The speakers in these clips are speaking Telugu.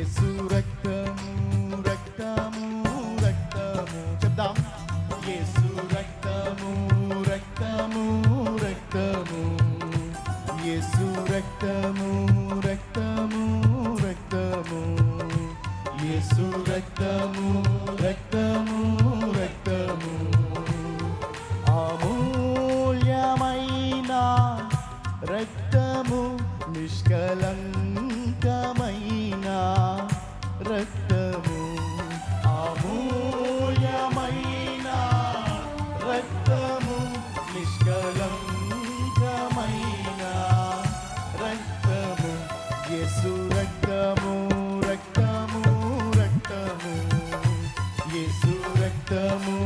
యేసు రక్తము రక్తము రక్తము చెప్దాం. యేసు రక్తము రక్తము రక్తము. రక్తము రక్తము జీవితము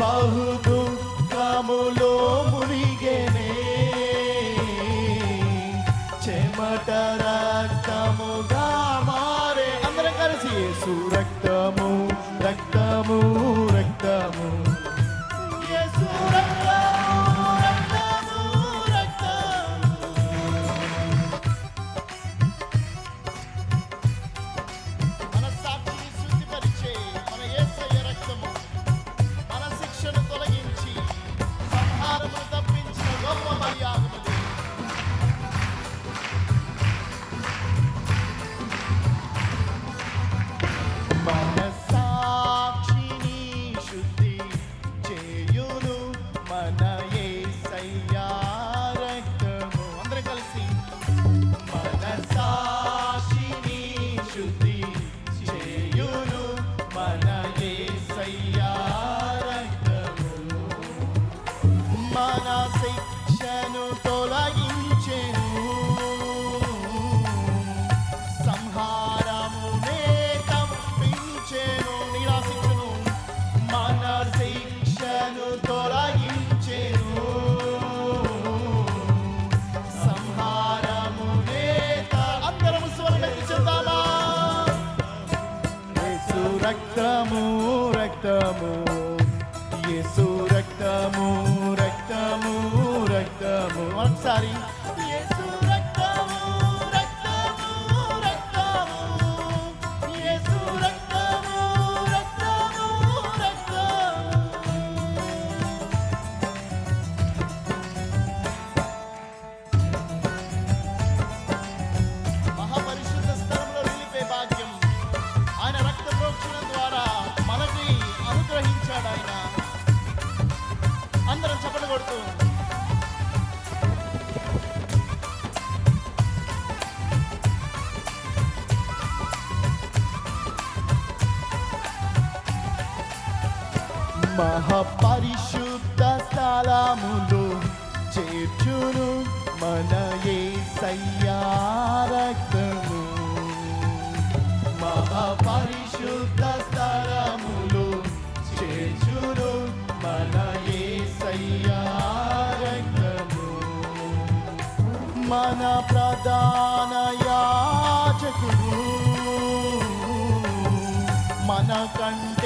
బహుదుఃఖములో రక్తము. యేసు రక్తము రక్తము రక్తము. ఒకసారి. మహాపరిశుద్ధ స్థలములు చేర్చును మన ఏ ఏసయ్యారక్తము మహాపరిశుద్ధ స్థలములు చేర్చును మన ఏ ఏసయ్యారక్తము మన ప్రధాన యాజకుడు మన కంటే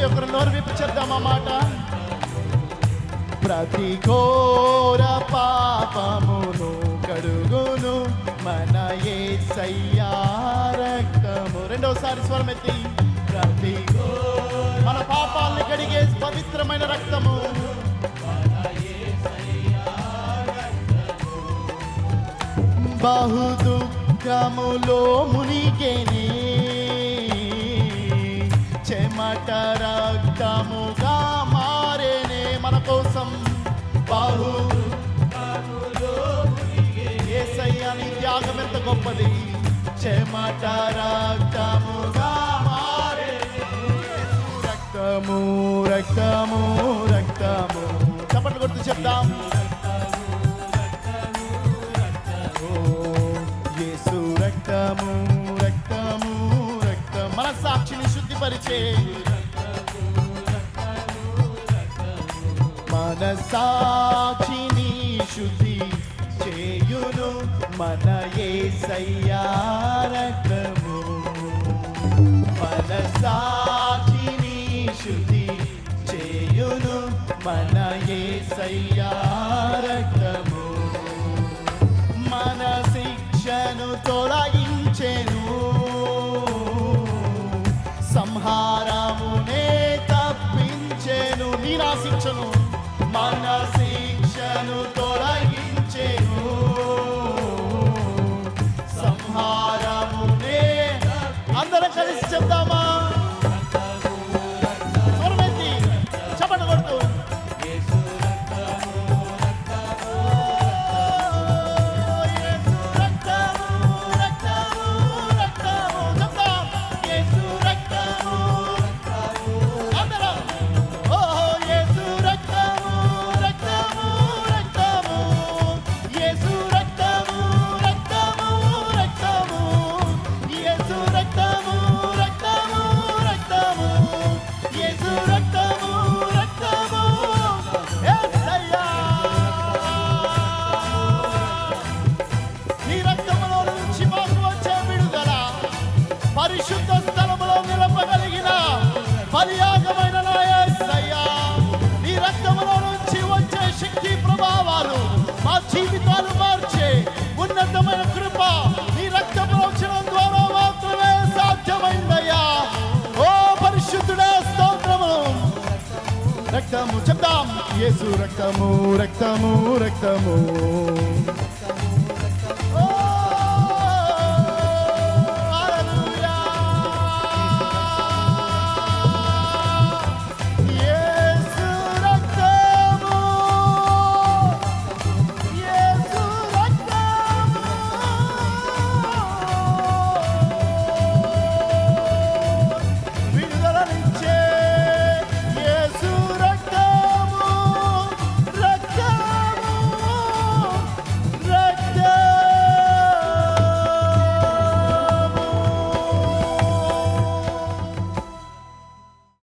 ప్రతి ఒక్కరి నోరు విప్పి చెప్దాం మాట. ప్రతి ఘోర పాపమును కడుగును మన ఏ రక్తము. రెండోసారి స్వరం ఎత్తి ప్రతి మన పాపాలని కడిగే పవిత్రమైన రక్తము. బహు దుఃఖములో మునిగేనే చెమట రక్తముగా మారేనే రక్తము రక్తము రక్తము. చప్పట్లు కొడుతూ చెప్తాం. యేసు రక్తము రక్తము రక్తం మన సాక్షిని శుద్ధిపరిచే. మన సాక్షిని శుద్ధి మన యేసయ్యా రక్తము. మన సాక్షిని శుద్ధి చేయును మన యేసయ్యా రక్తము. మన శిక్షను తొలగించెను రక్తము చెప్దాం. యేసు రక్తము రక్తము రక్తము.